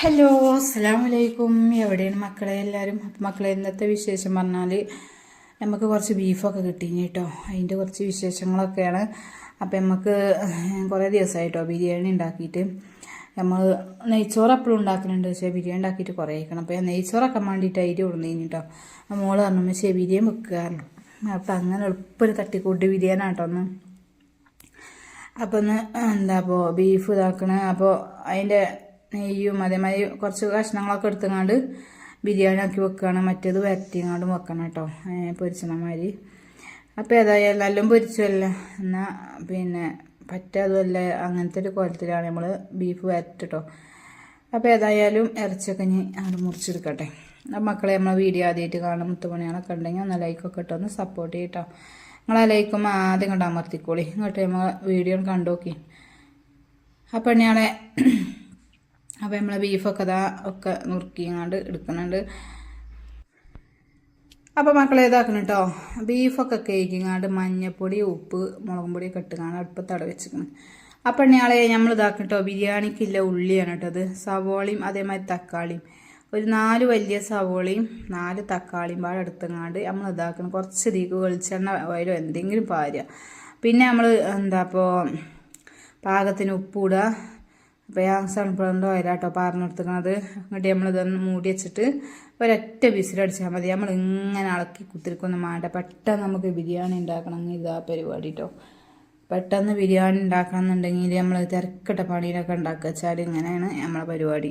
Hello അസ്സാം വലൈക്കും എവിടെയാണ് മക്കളെ എല്ലാവരും? മക്കളെ ഇന്നത്തെ വിശേഷം പറഞ്ഞാൽ നമുക്ക് കുറച്ച് ബീഫൊക്കെ കിട്ടി കേട്ടോ അതിന്റെ കുറച്ച് വിശേഷങ്ങളൊക്കെയാണ്. അപ്പം നമുക്ക് കുറേ ദിവസമായിട്ടോ ബിരിയാണി ഉണ്ടാക്കിയിട്ട് നമ്മൾ നെയ്ച്ചോറ് എപ്പോഴും ഉണ്ടാക്കുന്നുണ്ട് പക്ഷേ ബിരിയാണി ഉണ്ടാക്കിയിട്ട് കുറേ ആയിക്കണം. അപ്പോൾ ഞാൻ നെയ്ച്ചോറൊക്കെ വേണ്ടിയിട്ട് അരി കൊടുന്നേനി കേട്ടോ മോൾ പറഞ്ഞു പക്ഷേ ബിരിയാണി വെക്കാറുണ്ട് അപ്പം അങ്ങനെ എളുപ്പം തട്ടിക്കൂട്ട് ബിരിയാണി കേട്ടോ ഒന്ന് അപ്പം ഒന്ന് എന്താ അപ്പോൾ ബീഫ് ഇതാക്കണ. അപ്പോൾ അതിന്റെ നെയ്യും അതേമാതിരി കുറച്ച് കഷ്ണങ്ങളൊക്കെ എടുത്തങ്ങാണ്ട് ബിരിയാണി ആക്കി വെക്കുകയാണ് മറ്റേത് വരട്ടിങ്ങാണ്ടും വെക്കണം കേട്ടോ. പൊരിച്ചണമാതിരി. അപ്പോൾ ഏതായാലും എല്ലാം പൊരിച്ചല്ല? എന്നാൽ പിന്നെ പറ്റാതുമല്ല അങ്ങനത്തെ ഒരു കോലത്തിലാണ് നമ്മൾ ബീഫ് വരട്ടിട്ടോ. അപ്പോൾ ഏതായാലും ഇറച്ചിയൊക്കെ ഇനി അങ്ങോട്ട് മുറിച്ചെടുക്കട്ടെ. മക്കളെ നമ്മളെ വീഡിയോ ആദ്യമായിട്ട് കാണുന്ന മുത്തുമണികളൊക്കെ ഉണ്ടെങ്കിൽ ഒന്ന് ലൈക്കൊക്കെ ഇട്ടൊന്ന് സപ്പോർട്ട് ചെയ്യട്ടോ. നിങ്ങളെ ലൈക്കും ആദ്യം കണ്ട് അമർത്തിക്കോളി. ഇങ്ങോട്ട് നമ്മൾ വീഡിയോ കണ്ടു നോക്കി അപ്പം ഞാളെ അപ്പോൾ നമ്മളെ ബീഫൊക്കെ ഇതാ ഒക്കെ നുറുക്കിങ്ങാണ്ട് എടുക്കുന്നുണ്ട്. അപ്പോൾ മക്കളെ ഇതാക്കണം കേട്ടോ ബീഫൊക്കെ കേക്കിങ്ങാണ്ട് മഞ്ഞപ്പൊടി ഉപ്പ് മുളകും പൊടിയൊക്കെ ഇട്ടുകാണ്ട് അടുപ്പത്തട വെച്ചിരിക്കണം. അപ്പം ഞാളെ നമ്മൾ ഇതാക്കണം കേട്ടോ ബിരിയാണിക്കില്ല ഉള്ളിയാണ് കേട്ടോ അത്. സവോളയും അതേമാതിരി തക്കാളിയും. ഒരു നാല് വലിയ സവോളയും നാല് തക്കാളിയും പാടെ എടുത്തങ്ങാണ്ട് നമ്മൾ ഇതാക്കണം. കുറച്ച് തീക്ക് വെളിച്ചെണ്ണ വയലോ എന്തെങ്കിലും പാരുക പിന്നെ നമ്മൾ എന്താ അപ്പോൾ പാകത്തിന് ഉപ്പിടുക അപ്പോൾ ഞാൻ സൺഫ്ലവറിന്റെ ഓയിലാട്ടോ പറഞ്ഞെടുത്തിക്കണത് എന്നിട്ട് നമ്മളിതൊന്ന് മൂടി വെച്ചിട്ട് ഒരൊറ്റ വിസിലടിച്ചാൽ മതി. നമ്മൾ ഇങ്ങനെ ഇളക്കി കുത്തിരിക്കൊന്നും വേണ്ട പെട്ടെന്ന് നമുക്ക് ബിരിയാണി ഉണ്ടാക്കണമെങ്കിൽ ഇതാ പരിപാടി കേട്ടോ പെട്ടെന്ന് ബിരിയാണി ഉണ്ടാക്കണം എന്നുണ്ടെങ്കിൽ നമ്മൾ തിരക്കിട്ട പണിയിലൊക്കെ ഉണ്ടാക്കുക വെച്ചാൽ ഇങ്ങനെയാണ് നമ്മളെ പരിപാടി.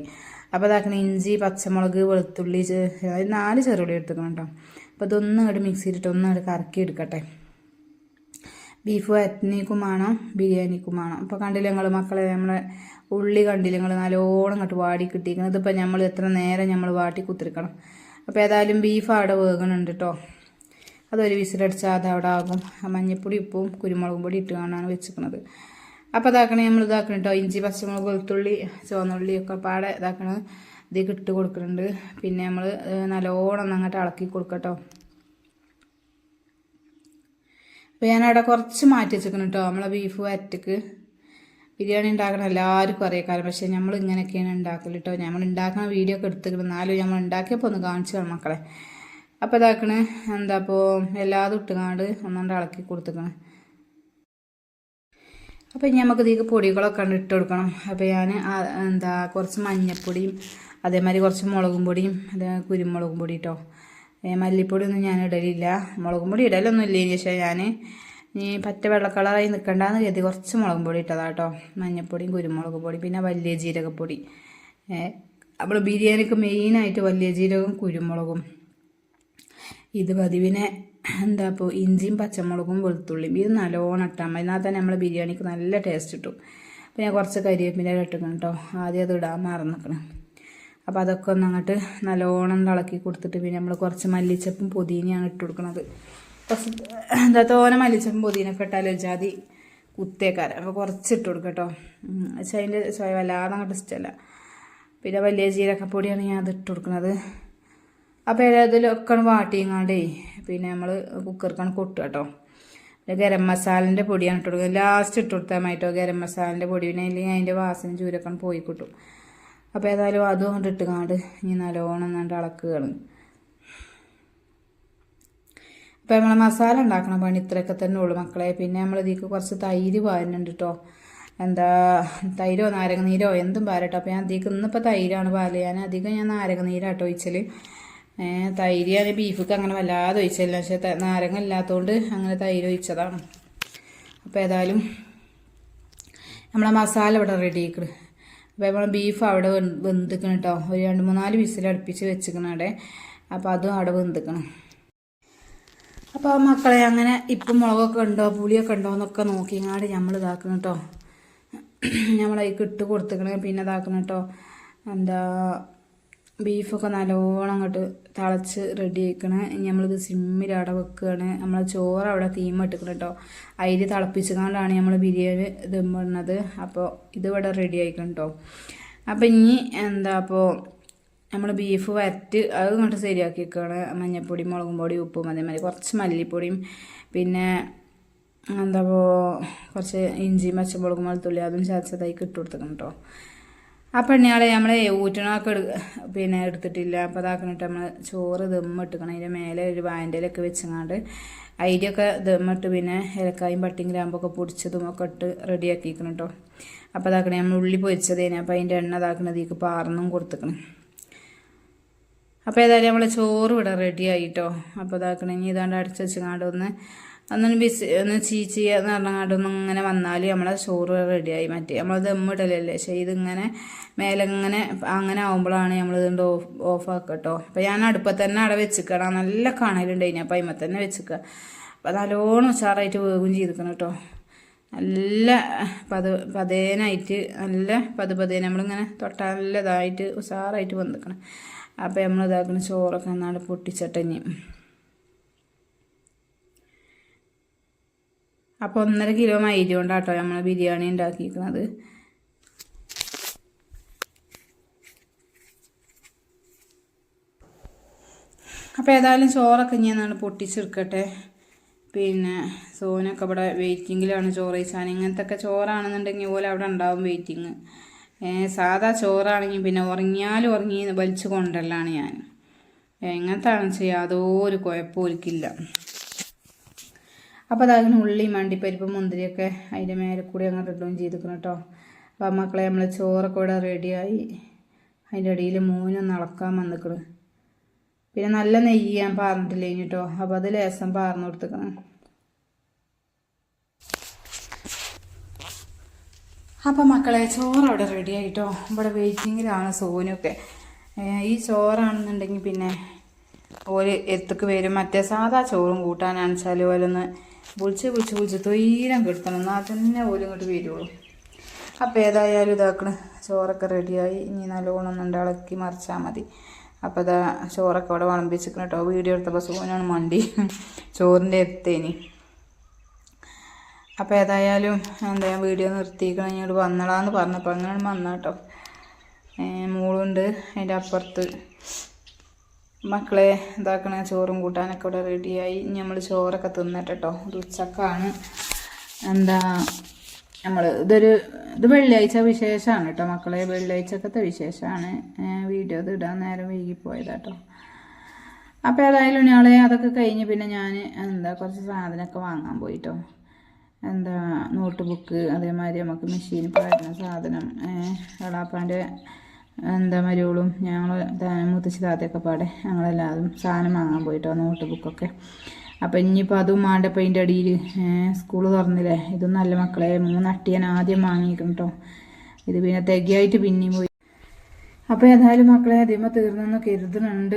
അപ്പോൾ ഇതാക്കണം ഇഞ്ചി പച്ചമുളക് വെളുത്തുള്ളി നാല് ചെറുപടി എടുത്തുക്കണം കേട്ടോ അപ്പോൾ ഇതൊന്നും ഇങ്ങോട്ട് മിക്സിയിലിട്ട് ഒന്നും ഇങ്ങോട്ട് കറക്കി എടുക്കട്ടെ ബീഫ് വരട്ടിനേക്കും വേണം ബിരിയാണിക്കും വേണം. അപ്പോൾ കണ്ടില്ല ഞങ്ങൾ മക്കളെ നമ്മളെ ഉള്ളി കണ്ടില്ല ഞങ്ങൾ നല്ലോണം ഇങ്ങോട്ട് വാടി കിട്ടിയിരിക്കണം ഇതിപ്പോൾ നമ്മൾ എത്ര നേരം നമ്മൾ വാട്ടി കുത്തിരിക്കണം. അപ്പോൾ ഏതായാലും ബീഫ് അവിടെ വേകണുണ്ട് കേട്ടോ അതൊരു വിസിലടിച്ചാൽ അത് അവിടെ ആകും. മഞ്ഞപ്പൊടി ഉപ്പും കുരുമുളകും പൊടി ഇട്ട് കാണാണ് വെച്ചിരിക്കുന്നത് അപ്പോൾ ഇതാക്കണേ നമ്മൾ ഇതാക്കണം കേട്ടോ ഇഞ്ചി പച്ചമുളക് വെളുത്തുള്ളി ചുവന്നുള്ളി ഒക്കെ പാടെ ഇതാക്കണത്. ഇത് ഇട്ട് കൊടുക്കുന്നുണ്ട് പിന്നെ നമ്മൾ നല്ലോണം അങ്ങോട്ട് ഇളക്കി കൊടുക്കട്ടോ അപ്പോൾ ഞാനവിടെ കുറച്ച് മാറ്റി വെച്ചിരിക്കണം കേട്ടോ നമ്മളെ ബീഫ് വരട്ടിക്ക്. ബിരിയാണി ഉണ്ടാക്കണം എല്ലാവർക്കും അറിയാം പക്ഷേ നമ്മൾ ഇങ്ങനെയൊക്കെയാണ് ഉണ്ടാക്കൽ കേട്ടോ നമ്മൾ ഉണ്ടാക്കുന്ന വീഡിയോ ഒക്കെ എടുത്തിട്ടുണ്ട് എന്നാലും നമ്മൾ ഉണ്ടാക്കിയപ്പോൾ ഒന്ന് കാണിച്ചു തരണം മക്കളെ. അപ്പോൾ ഇതാക്കണേ. എന്താ അപ്പോൾ എല്ലാതും ഇട്ടുകാണ്ട് ഒന്നുകൊണ്ട് ഇളക്കി കൊടുത്തേക്കണം. അപ്പോൾ ഇനി നമുക്ക് ഇതിക്ക് പൊടികളൊക്കെ ഉണ്ട് ഇട്ട് കൊടുക്കണം. അപ്പോൾ ഞാൻ എന്താ കുറച്ച് മഞ്ഞൾപ്പൊടിയും അതേമാതിരി കുറച്ച് മുളകും പൊടിയും അതേ കുരുമുളകും പൊടി കേട്ടോ മല്ലിപ്പൊടി ഒന്നും ഞാൻ ഇടലില്ല. മുളകും പൊടി ഇടലൊന്നും ഇല്ല പക്ഷേ ഞാൻ ഈ പറ്റ വെള്ള കളറായി നിൽക്കണ്ടെന്ന് കരുതി കുറച്ച് മുളകും പൊടി ഇട്ടതാ കേട്ടോ മഞ്ഞൾപ്പൊടിയും കുരുമുളക് പൊടി പിന്നെ വലിയ ജീരകപ്പൊടി. നമ്മൾ ബിരിയാണിക്ക് മെയിനായിട്ട് വലിയ ജീരകവും കുരുമുളകും. ഇത് പതിവിനെ എന്താ ഇപ്പോൾ ഇഞ്ചിയും പച്ചമുളകും വെളുത്തുള്ളിയും. ഇത് നല്ലോണം ഇട്ടാൽ മതി. എന്നാൽ തന്നെ നമ്മൾ ബിരിയാണിക്ക് നല്ല ടേസ്റ്റ് കിട്ടും. പിന്നെ കുറച്ച് കരിവേപ്പിന്റെ ഇട്ടിക്കണം കേട്ടോ. ആദ്യം അത് ഇടാൻ മറന്നിക്കണം അപ്പോൾ അതൊക്കെ ഒന്ന് അങ്ങോട്ട് നല്ലോണം ഇളക്കി കൊടുത്തിട്ട് പിന്നെ നമ്മൾ കുറച്ച് മല്ലിച്ചപ്പും പുതിനയാണ് ഇട്ട് കൊടുക്കുന്നത് എന്താ തോനെ മല്ലിച്ചപ്പും പുതിനൊക്കെ ഇട്ടാലോ ജാതി കുത്തേക്കാരം. അപ്പോൾ കുറച്ച് ഇട്ട് കൊടുക്കുക കേട്ടോ പക്ഷേ അതിന്റെ സ്വയം വല്ലാതെ അങ്ങോട്ട് ഇഷ്ടമല്ല പിന്നെ വലിയ ജീരകപ്പൊടിയാണ് ഞാൻ അത് ഇട്ട് കൊടുക്കുന്നത് അപ്പോൾ ഏതായാലൊക്കെ വാട്ടിയങ്ങാണ്ടേ പിന്നെ നമ്മൾ കുക്കർക്കാണ് കൊട്ടുക കേട്ടോ പിന്നെ ഗരം മസാലന്റെ പൊടിയാണ് ഇട്ട് കൊടുക്കുന്നത് ലാസ്റ്റ് ഇട്ട് കൊടുത്താൽ മതി കേട്ടോ ഗരം മസാലന്റെ പൊടി. പിന്നെ അല്ലെങ്കിൽ അതിന്റെ വാസന ചൂരക്കാണ് പോയി കിട്ടും. അപ്പോൾ ഏതായാലും അതും കൊണ്ട് ഇട്ടുകാണ്ട് ഇനി നല്ലോണം നല്ല ഇളക്കുകയാണ് അപ്പോൾ നമ്മൾ മസാല ഉണ്ടാക്കണ പണി ഇത്രയൊക്കെ തന്നെ ഉള്ളൂ മക്കളെ. പിന്നെ നമ്മൾ ഇതിലേക്ക് കുറച്ച് തൈര് പാരുന്നുണ്ട് കേട്ടോ എന്താ തൈരോ നാരങ്ങ നീരോ എന്തും പാരട്ടോ. അപ്പോൾ ഞാൻ അധികം ഇന്നിപ്പോൾ തൈരാണ് പാൽ ഞാൻ അധികം ഞാൻ നാരങ്ങ നീരാട്ടോ ഒഴിച്ചൽ തൈര് ഞാൻ ബീഫൊക്കെ അങ്ങനെ വല്ലാതെ ഒഴിച്ചില്ല പക്ഷേ നാരങ്ങ ഇല്ലാത്തതുകൊണ്ട് അങ്ങനെ തൈര് ഒഴിച്ചതാണ്. അപ്പോൾ ഏതായാലും നമ്മളെ മസാല ഇവിടെ റെഡി ആക്കണം അപ്പോൾ ബീഫ് അവിടെ വെന്തിക്കണം കേട്ടോ ഒരു രണ്ട് മൂന്നാൽ വിസിൽ അടുപ്പിച്ച് വെച്ചിക്കണം അവിടെ. അപ്പോൾ അതും അവിടെ വെന്തിക്കണം. അപ്പോൾ മക്കളെ അങ്ങനെ ഇപ്പം മുളകൊക്കെ ഉണ്ടോ പുളിയൊക്കെ ഉണ്ടോ എന്നൊക്കെ നോക്കിങ്ങാണ്ട് നമ്മൾ ഇതാക്കണം കേട്ടോ നമ്മളതിക്ക് ഇട്ട് കൊടുത്തിക്കണം പിന്നെ ഇതാക്കണം കേട്ടോ എന്താ ബീഫൊക്കെ നല്ലോണം അങ്ങോട്ട് തിളച്ച് റെഡി ആക്കണേ നമ്മളിത് സിമ്മിൽ അവിടെ വെക്കുകയാണ് നമ്മൾ ചോറ് അവിടെ തീമ ഇട്ടിക്കണം കേട്ടോ അരി തിളപ്പിച്ചുകൊണ്ടാണ് നമ്മൾ ബിരിയാണി ദമ്മിടുന്നത് അപ്പോൾ ഇതിവിടെ റെഡി ആയിക്കണം കേട്ടോ അപ്പോൾ ഇനി എന്താ അപ്പോൾ നമ്മൾ ബീഫ് വരട്ട് അത് ഇങ്ങോട്ട് ശരിയാക്കി വെക്കുകയാണ് മഞ്ഞൾപ്പൊടി മുളകും പൊടി ഉപ്പും അതേമാതിരി കുറച്ച് മല്ലിപ്പൊടിയും പിന്നെ എന്താ കുറച്ച് ഇഞ്ചിയും പച്ചമുളകും വെളുത്തുള്ളി അതും ചതച്ചതായി ഇട്ട് കേട്ടോ ആ പെണ്ണിയാളെ നമ്മൾ ഊറ്റണമൊക്കെ എടു പിന്നെ എടുത്തിട്ടില്ല. അപ്പോൾ അതാക്കണിട്ട് നമ്മൾ ചോറ് ദമ്മിട്ടിക്കണം അതിന്റെ മേലെ ഒരു വായന്റെലൊക്കെ വെച്ചങ്ങാണ്ട് അതിന്റെയൊക്കെ ദമ്മിട്ട് പിന്നെ ഇലക്കായും പട്ടിയും ഗ്രാമ്പൊക്കെ പൊടിച്ചതും ഒക്കെ ഇട്ട് റെഡിയാക്കിക്കണം കേട്ടോ അപ്പോൾ അതാക്കണേ നമ്മൾ ഉള്ളി പൊരിച്ചതേനെ. അപ്പോൾ അതിന്റെ എണ്ണ ഇതാക്കണതേക്ക് പാർന്നും കൊടുത്തുക്കണം. അപ്പോൾ ഏതായാലും നമ്മൾ ചോറ് ഇവിടെ റെഡി ആയിട്ടോ അപ്പോൾ ഇതാക്കണേ ഇനി ഇതാണ്ട് അടച്ചു വെച്ചങ്ങാണ്ട് ഒന്ന് ഒന്നൊന്ന് ബിസി ഒന്ന് ചീച്ചി എന്ന് പറഞ്ഞങ്ങാണ്ട് ഒന്ന് ഇങ്ങനെ വന്നാൽ നമ്മളെ ചോറ് റെഡിയായി മറ്റേ നമ്മൾ ദമ്മിടലല്ലേ പക്ഷേ ഇതിങ്ങനെ മേലെ ഇങ്ങനെ അങ്ങനെ ആകുമ്പോഴാണ് നമ്മൾ ഇതുകൊണ്ട് ഓഫ് ഓഫ് ആക്കുക കേട്ടോ അപ്പോൾ ഞാൻ അടുപ്പത്ത് തന്നെ അവിടെ വെച്ചിക്കണം. നല്ല കാണലുണ്ട് ഇനി അപ്പോൾ അതിമ തന്നെ വെച്ചിക്കുക അപ്പോൾ നല്ലോണം ഉഷാറായിട്ട് വേഗം ചെയ്തിരിക്കണം കേട്ടോ നല്ല പത പതേനായിട്ട് നല്ല പത് പതേന നമ്മളിങ്ങനെ തൊട്ടാൽ നല്ലതായിട്ട് ഉഷാറായിട്ട് വന്നിരിക്കണം അപ്പോൾ നമ്മൾ ഇതാക്കുന്ന ചോറൊക്കെ എന്നാണ് പൊട്ടിച്ചട്ടഞ്ഞ്. അപ്പോൾ ഒന്നര കിലോ മൈദ കൊണ്ടാട്ടോ നമ്മൾ ബിരിയാണി ഉണ്ടാക്കിയിരിക്കുന്നത്. അപ്പോൾ ഏതായാലും ചോറൊക്കെ ഇനി നമ്മൾ പൊട്ടിച്ചെടുക്കട്ടെ. പിന്നെ സോനൊക്കെ ഇവിടെ വെയിറ്റിങ്ങിലാണ് ചോറ് കഴിച്ചാൽ ഇങ്ങനത്തെ ഒക്കെ ചോറാണെന്നുണ്ടെങ്കിൽ പോലെ അവിടെ ഉണ്ടാവും വെയിറ്റിങ്. സാധാ ചോറാണെങ്കിൽ പിന്നെ ഉറങ്ങിയാലും ഉറങ്ങി വലിച്ചു കൊണ്ടല്ലാണ് ഞാൻ. എങ്ങനത്താണെന്ന് വെച്ചാൽ യാതൊരു കുഴപ്പമൊരുക്കില്ല അപ്പോൾ അതങ്ങനെ ഉള്ളി മണ്ടിപ്പരിപ്പ് മുന്തിരിയൊക്കെ അതിന്റെ മേലെ കൂടി അങ്ങോട്ട് ഇടുകയും ചെയ്തിരിക്കണം കേട്ടോ. അപ്പോൾ മക്കളെ നമ്മൾ ചോറൊക്കെ ഇവിടെ റെഡിയായി. അതിന്റെ ഇടയിൽ മൂന്നൊന്ന് ഇളക്കാൻ വന്നിക്കണം. പിന്നെ നല്ല നെയ്യ് ഞാൻ പാർന്നിട്ടില്ലേ കേട്ടോ. അപ്പോൾ അത് ലേസം പാർന്നു കൊടുത്തിരിക്കണം അപ്പം മക്കളെ ചോറ് അവിടെ റെഡി ആയിട്ടോ ഇവിടെ വെയിറ്റിങ്ങിലാണ് സോനൊക്കെ. ഈ ചോറാണെന്നുണ്ടെങ്കിൽ പിന്നെ ഓര് എത്തുക്ക് വരും. മറ്റേ സാധാ ചോറും കൂട്ടാനാണെന്ന് വെച്ചാൽ ഓലൊന്ന് വിളിച്ച് വിളിച്ച് വിളിച്ച് തീരം കിട്ടണം എന്നാൽ തന്നെ ഓലും ഇങ്ങോട്ട് വരുള്ളൂ. അപ്പോൾ ഏതായാലും ഇതാക്കണ്. ചോറൊക്കെ റെഡിയായി. ഇനി നല്ലോണം ഒന്ന് ഇളക്കി മറിച്ചാൽ മതി. അപ്പോൾ അതാ ചോറൊക്കെ അവിടെ വിളമ്പിച്ചിരിക്കണം കേട്ടോ. വീഡിയോ എടുത്തപ്പോൾ സൂനാണ് മണ്ടി ചോറിന്റെ എത്തേനി. അപ്പോൾ ഏതായാലും എന്താ വീഡിയോ നിർത്തിയിരിക്കണം. ഇങ്ങോട്ട് വന്നടാന്ന് പറഞ്ഞപ്പോൾ അങ്ങനെ വന്നാട്ടോ മോളുണ്ട്. അതിന്റെ അപ്പുറത്ത് മക്കളെ ഇതാക്കണ ചോറും കൂട്ടാനൊക്കെ ഇവിടെ റെഡിയായി. ഇനി നമ്മൾ ചോറൊക്കെ തിന്നിട്ട് കേട്ടോ ഒരു ഉച്ചക്കാണ്. എന്താ നമ്മൾ ഇതൊരു ഇത് വെള്ളിയാഴ്ച വിശേഷമാണ് കേട്ടോ മക്കളെ. വെള്ളിയാഴ്ചക്കത്തെ വിശേഷമാണ്. വീഡിയോ ഇത് ഇടാൻ നേരം വൈകിപ്പോയതാട്ടോ. അപ്പോൾ ഏതായാലും ഞങ്ങളെ അതൊക്കെ കഴിഞ്ഞ് പിന്നെ ഞാൻ എന്താ കുറച്ച് സാധനമൊക്കെ വാങ്ങാൻ പോയിട്ടോ. എന്താ നോട്ട് ബുക്ക് അതേമാതിരി നമുക്ക് മെഷീൻ പാടുന്ന സാധനം എളാപ്പാന്റെ എന്താ മരുവളും ഞങ്ങൾ മുത്തശ്ശി താത്തയൊക്കെ പാടെ ഞങ്ങളെല്ലാവരും സാധനം വാങ്ങാൻ പോയിട്ടോ നോട്ട് ബുക്കൊക്കെ അപ്പം ഇനിയിപ്പോൾ അതും മാണ്ടപ്പോൾ അതിന്റെ അടിയിൽ സ്കൂൾ തുറന്നില്ലേ? ഇതും നല്ല മക്കളെ മൂന്നട്ടി ഞാൻ ആദ്യം വാങ്ങിയിരിക്കും കേട്ടോ ഇത് പിന്നെ തികയായിട്ട് പിന്നെയും പോയി. അപ്പോൾ ഏതായാലും മക്കളെ അതിമ തീർന്നെന്ന് കരുതുന്നുണ്ട്.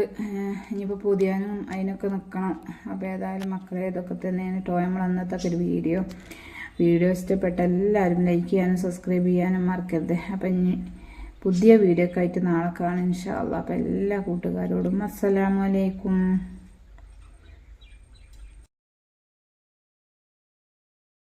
ഇനിയിപ്പോൾ പുതിയാനും അതിനൊക്കെ നിൽക്കണം അപ്പോൾ ഏതായാലും മക്കളെ ഇതൊക്കെ തന്നെയാണ് കേട്ടോ നമ്മൾ അന്നത്തെ ഒരു വീഡിയോ. വീഡിയോ ഇഷ്ടപ്പെട്ട എല്ലാവരും ലൈക്ക് ചെയ്യാനും സബ്സ്ക്രൈബ് ചെയ്യാനും മറക്കരുത്. അപ്പം ഇനി പുതിയ വീഡിയോ ഒക്കെ ആയിട്ട് നാളെ കാണാം ഇൻഷാ അള്ളാ. അപ്പോൾ എല്ലാ കൂട്ടുകാരോടും അസ്സലാമലൈക്കും